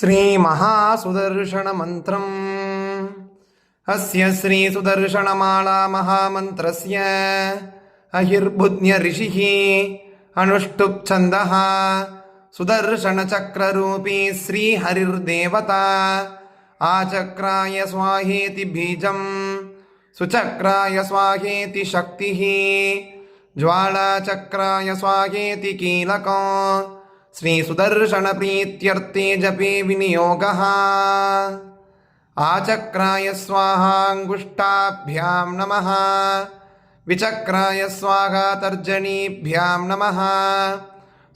श्रीमहासुदर्शनमन्त्रम् अस्य श्रीसुदर्शनमालामहामन्त्रस्य महामन्त्रस्य अहिर्बुध्न्यऋषिः अनुष्टुप्छन्दः सुदर्शनचक्ररूपी श्रीहरिर्देवता आचक्राय स्वाहेति बीजम् सुचक्राय स्वाहेति शक्तिः ज्वालाचक्राय स्वाहेति कीलकम् प्रीत्यर्थे जपे विनियोग आचक्राय स्वाहांगुष्टाभ्या नम विचक्राय स्वाहा तर्जनीभ्यां नम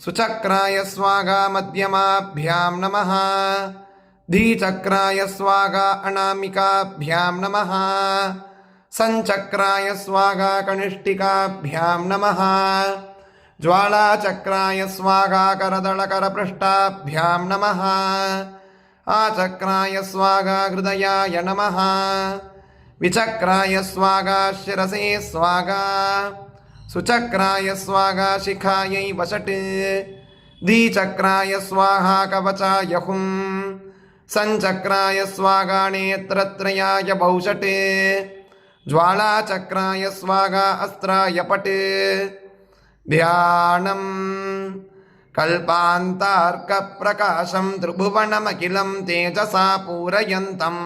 सुचक्राय स्वाहा मध्यमाभ्यां नम धीचक्राय स्वाहा अनामिकाभ्यां नम सञ्चक्राय स्वाहा कनिष्ठिकाभ्यां नमः ज्वालाचक्राय स्वागाकरदलकरपृष्ठाभ्यां नमः आचक्राय स्वागाहृदयाय नमः विचक्राय स्वागा शिरसे स्वागा सुचक्राय स्वागा शिखायै वषट् द्विचक्राय स्वाहा कवचाय हुं सञ्चक्राय स्वागा नेत्रत्रयाय बहुषट् ज्वालाचक्राय स्वागा अस्त्राय पट् ध्यानम् कल्पान्तार्कप्रकाशं त्रिभुवनमखिलं तेजसा पूरयन्तं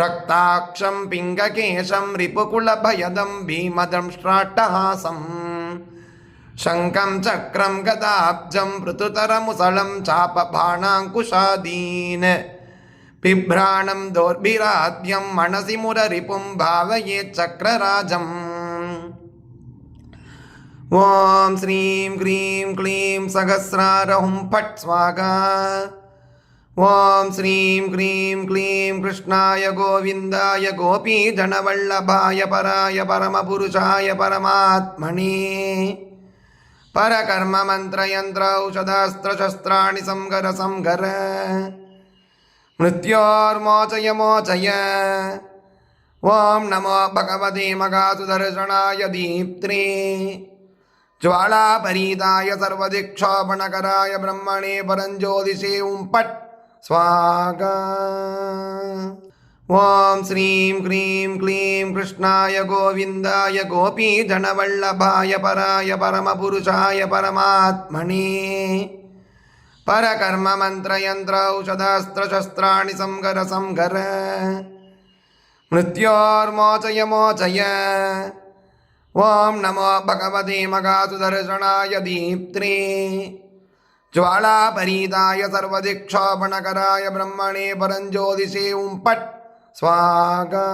रक्ताक्षं पिङ्गकेशं रिपुकुलभयदं भीमदंष्ट्राट्टहासं शङ्खं चक्रं गदाब्जं पृथुतरमुसलं चापबाणाङ्कुशादीन् बिभ्राणं दोर्भिराद्यं मनसि मुररिपुं भावयेच्चक्रराजम् ஓம் ஸ்ரீம் க்ரீம் க்ளீம் சகசிரார ஹும் பட் ஸ்வாகா ஓம் ஸ்ரீம் க்ரீம் க்ளீம் கிருஷ்ணாய கோவிந்தாய கோபீ ஜனவல்லபாய பராய பரமபுருஷாய பரமாத்மனே பரகர்ம மந்திரயந்திர ஔஷதாஸ்திரசஸ்திராணி சங்கர சங்கர மிருத்யோர்மோச்சய மோச்சய ஓம் நமோ பகவதி மகாசுதர்ஷனாய தீப்திரே परीताय सर्वदीक्षापणकराय ब्रह्मणे परंज्योतिषे उं पट् स्वागा ॐ श्रीं क्रीं क्लीं कृष्णाय गोविन्दाय गोपीधनवल्लभाय पराय परमपुरुषाय परमात्मने परकर्ममन्त्रयन्त्रौषधास्त्रशस्त्राणि संघर संघर मृत्योर्मोचय मोचय ஓம் நமோ பகவதி மகாசுதர்சனாய தீப்திரே ज्वालापरीताय सर्वदिक्षोपणकराय ब्रह्मणे परञ्ज्योतिषे उम्पट् स्वागा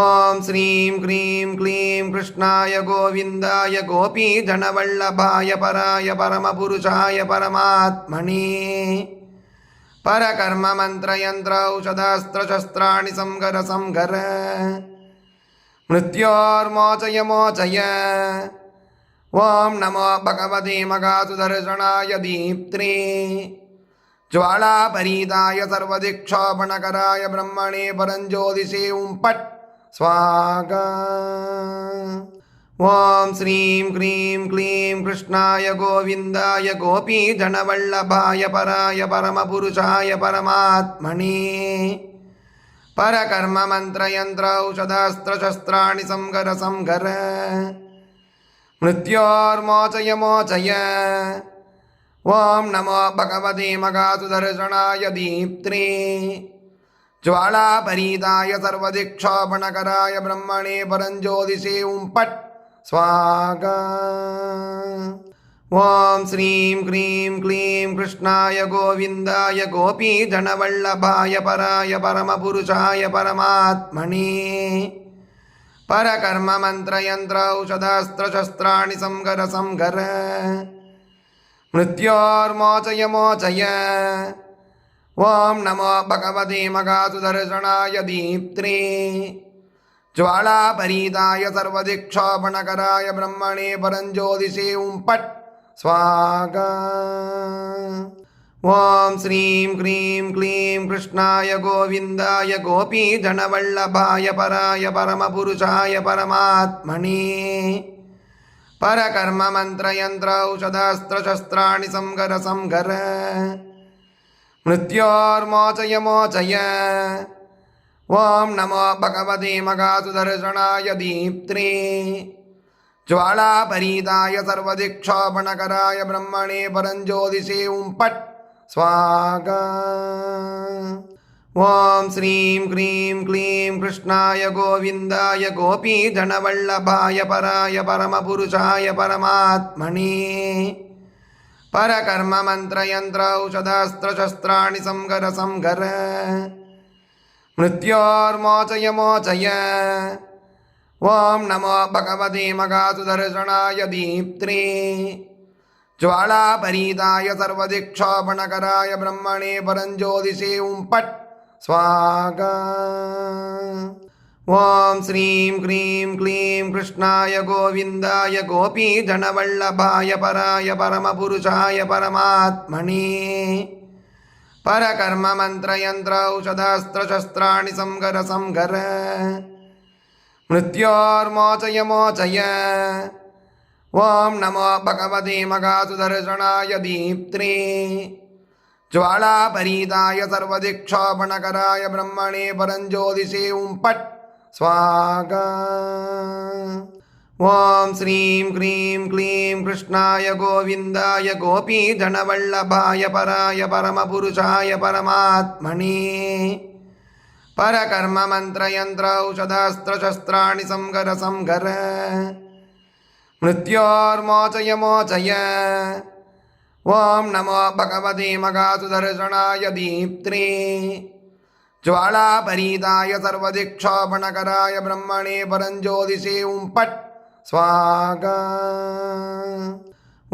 ॐ श्रीं क्रीं क्लीं कृष्णाय गोविन्दाय गोपीजनवल्लभाय पराय परमपुरुषाय परमात्मने परकर्ममन्त्रयन्त्रौषधास्त्रशस्त्राणि संघर संघर मृत्योर्मोचय मोचय ॐ नमो भगवते मगासुदर्शनाय दीप्त्रे ज्वालापरीताय सर्वदिक्षोपणकराय ब्रह्मणे परञ्ज्योतिषे उम्पट् स्वागा ॐ श्रीं क्रीं क्लीं कृष्णाय गोविन्दाय गोपीजनवल्लभाय पराय परमपुरुषाय परमात्मने परकर्म मन्त्रयन्त्र औषधास्त्रशस्त्राणि संघर संघर मृत्योर्मोचय मोचय ॐ नमो भगवते मगासुदर्शनाय दीप्त्रे ज्वालापरीताय सर्वदिक्षापणकराय ब्रह्मणे परञ्ज्योतिषे उम्पट् स्वागा ॐ श्रीं क्रीं क्लीं कृष्णाय गोविन्दाय गोपीजनवल्लभाय पराय परमपुरुषाय परमात्मने परकर्ममन्त्रयन्त्र औषधास्त्रशस्त्राणि संघर संघर मृत्योर्मोचय मोचय ॐ नमो भगवते मगासुदर्शनाय दीप्त्रे ज्वालापरीताय सर्वदिक्षोपणकराय ब्रह्मणे परञ्ज्योतिषे उम्पट् स्वागा ॐ श्रीं क्रीं क्लीं कृष्णाय गोविन्दाय गोपीजनवल्लभाय पराय परमपुरुषाय परमात्मने परकर्ममन्त्रयन्त्रौषधास्त्रशस्त्राणि संघर संघर मृत्योर्मोचय मोचय ॐ नमो भगवते मगासुदर्शनाय दीप्त्रे परीताय सर्वदिक्षापणकराय ब्रह्मणे परंज्योतिषे ओं पट स्वागा ओं श्रीं क्रीं क्लीं कृष्णाय गोपी गोपीधनवल्लभाय पराय परमपुरुषाय परमात्मने शस्त्राणि संघर संगर मृत्योर्मोचय मोचय ஓம் நமோ பகவதி மகாசுதர்சனாய தீப்திரே ஜுவாலாபரீதாய சர்வதிக்ஷோபணகராய பிரம்மணே பரஞ்சோதிஷே உம்பட் ஸ்வாகா ஓம் ஸ்ரீம் க்ரீம் க்ளீம் கிருஷ்ணாய கோவிந்தாய கோபீ ஜனவல்லபாய பராய பரமபுருஷாய பரமாத்மனே பரகர்ம மந்திரயந்திர औषधास्त्रशस्त्राणि संहर संहर मृत्योर्मोचय मोचय ॐ नमो भगवते मगासुदर्शनाय दीप्त्रे ज्वालापरीताय सर्वदिक्षोपणकराय ब्रह्मणे परञ्ज्योतिषे उम्पट् स्वागा ॐ श्रीं क्रीं क्लीं कृष्णाय गोविन्दाय गोपीजनवल्लभाय पराय परमपुरुषाय परमात्मने परकर्म मन्त्रयन्त्र औषधास्त्रशस्त्राणि संघर संघर मृत्योर्मोचय मोचय ॐ नमो भगवते मगासुदर्शनाय दीप्त्रे ज्वालापरीताय सर्वदिक्षोपणकराय ब्रह्मणे परञ्ज्योतिषे उम्पट् स्वागा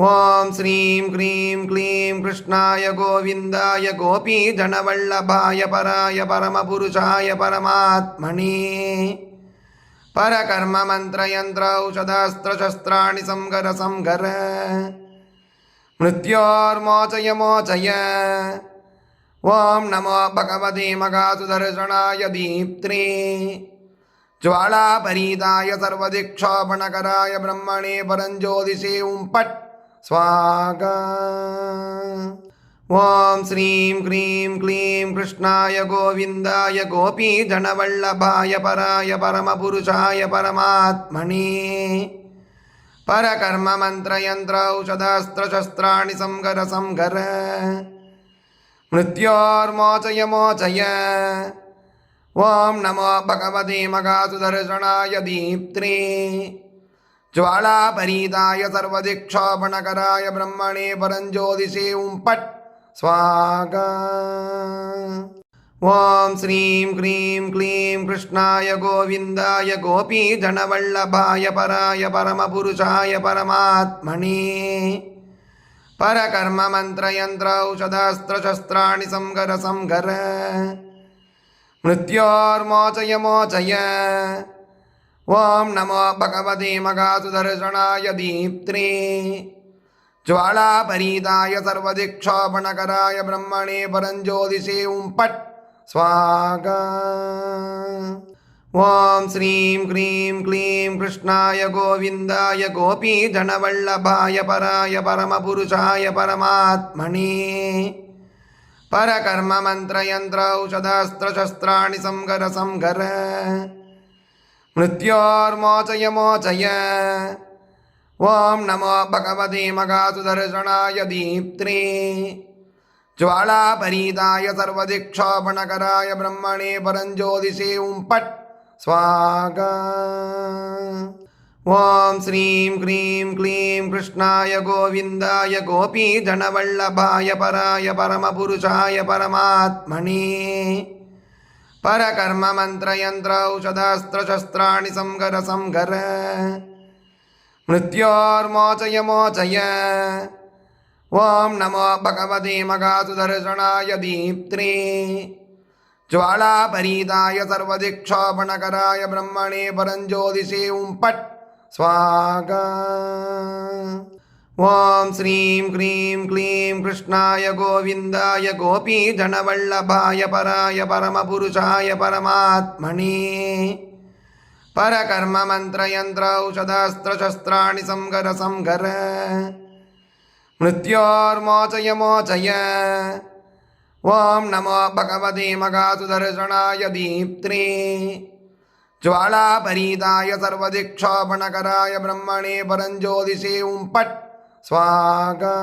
ஓம் ஸ்ரீம் ஹ்ரீம் க்ளீம் கிருஷ்ணாய கோவிந்தாய கோபி ஜனவல்லபாய பராய பரமபுருஷாய பரமாத்மனே பரகர்ம மந்திரயந்திர ஔஷதாஸ்திரசஸ்திராணி சங்கர சங்கர மிருத்யோர்மோச்சய மோச்சய ஓம் நமோ பகவதி மகாசுதர்ஷனாய தீப்திரே ஜுவாலாபரீதாய சர்வதிக்ஷோபணகராய பிரம்மணே பரஞ்சோதிஷே உம்பட் स्वाहा ॐ श्रीं क्रीं क्लीं कृष्णाय गोविन्दाय गोपीजनवल्लभाय पराय परमपुरुषाय परमात्मने परकर्ममन्त्रयन्त्रौषधास्त्रशस्त्राणि संघर संघर मृत्योर्मोचय मोचय ॐ नमो भगवते मगासुदर्शनाय दीप्त्रे ज्वाला परीताय सर्वदीक्षापणकराय ब्रह्मणे परञ्ज्योतिषे ओं पट स्वागा ॐ श्रीं क्रीं क्लीं कृष्णाय गोविन्दाय गोपीजनवल्लभाय पराय परमपुरुषाय परमात्मने परकर्ममन्त्रयन्त्रौषधास्त्रशस्त्राणि संघर संघर मृत्योर्मोचय मोचय ஓம் நமோ பகவதே மகாசுதர்சனாய தீப்திரே ஜுவாலாபரீதாய சர்வதிக்ஷோபணகராய பிரம்மணே பரஞ்சோதிஷே உம்பட் ஸ்வாகா ஓம் ஸ்ரீம் க்ரீம் க்ளீம் கிருஷ்ணாய கோவிந்தாய கோபி ஜனவல்லபாய பராய பரமபுருஷாய பரமாத்மனே பரகர்ம மந்திரயந்திர औषधास्त्रशस्त्राणि संहर संहर मृत्योर्मोचय मोचय ॐ नमो भगवते मगासुदर्शनाय दीप्त्रे ज्वालापरीताय सर्वदिक्षोपणकराय ब्रह्मणे परञ्ज्योतिषे उम्पट् स्वागा ॐ श्रीं क्रीं क्लीं कृष्णाय गोविन्दाय गोपीजनवल्लभाय पराय परमपुरुषाय परमात्मने परकर्म मन्त्रयन्त्र औषधास्त्रशस्त्राणि संघर संघर मृत्योर्मोचय मोचय ॐ नमो भगवते मगासुदर्शनाय दीप्त्रे ज्वालापरीताय सर्वदिक्षोपणकराय ब्रह्मणे परञ्ज्योतिषे उम्पट् स्वागा ॐ श्रीं क्रीं क्ली कृष्णाय गोविन्दाय गोपीजनवल्लभाय पराय परमपुरुषाय परमात्मने परकर्ममन्त्रयन्त्रौषधास्त्रशस्त्राणि संघर संघर मृत्योर्मोचय मोचय ॐ नमो भगवते मगासुदर्शनाय दीप्त्रे ज्वालापरीताय सर्वदिक्षोपणकराय ब्रह्मणे परञ्ज्योतिषे उम्पट् स्वागा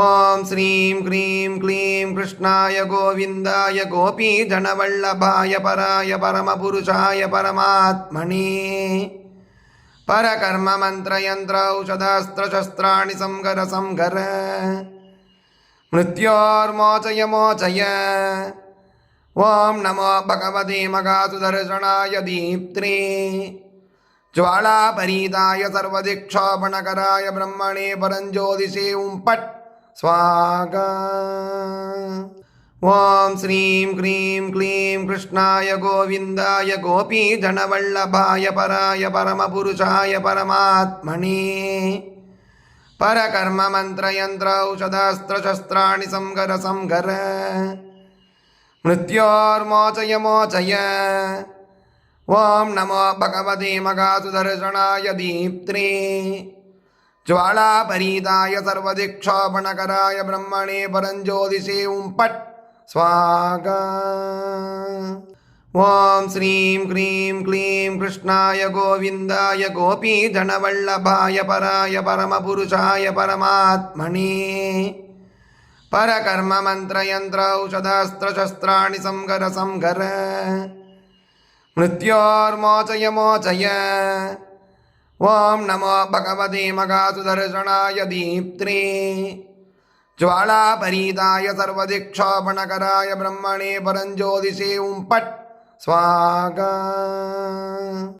ॐ श्रीं क्रीं क्लीं कृष्णाय गोविन्दाय गोपीजनवल्लभाय पराय परमपुरुषाय परमात्मने परकर्ममन्त्रयन्त्रौषधास्त्रशस्त्राणि संघर संघर मृत्योर्मोचय मोचय ॐ नमो भगवते मगासुदर्शनाय दीप्त्रे ज्वाला परीताय सर्वदीक्षापणकराय ब्रह्मणे परञ्ज्योतिषे ओं पट स्वागा ओं श्रीं क्रीं क्लीं कृष्णाय गोविन्दाय गोपीजनवल्लभाय पराय परमपुरुषाय परमात्मने परकर्ममन्त्रयन्त्रौषधास्त्रशस्त्राणि संघर संघर मृत्योर्मोचय मोचय ஓம் நமோ பகவதே மகாசுதர்சனாய தீப்திரே ஜுவாலாபரீதாய சர்வதிக்ஷோபணகராய பிரம்மணே பரஞ்சோதிஷே உம்பட் ஸ்வாகா ஓம் ஸ்ரீம் க்ரீம் க்ளீம் கிருஷ்ணாய கோவிந்தாய கோபி ஜனவல்லபாய பராய பரமபுருஷாய பரமாத்மனே பரகர்ம மந்திரயந்திர औषधास्त्रशस्त्राणि संहर संहर मृत्योर्मोचय मोचय ॐ नमो भगवते मगासुदर्शनाय दीप्त्रे ज्वालापरीताय सर्वदिक्षोपणकराय ब्रह्मणे परञ्ज्योतिषे उम्पट् स्वागा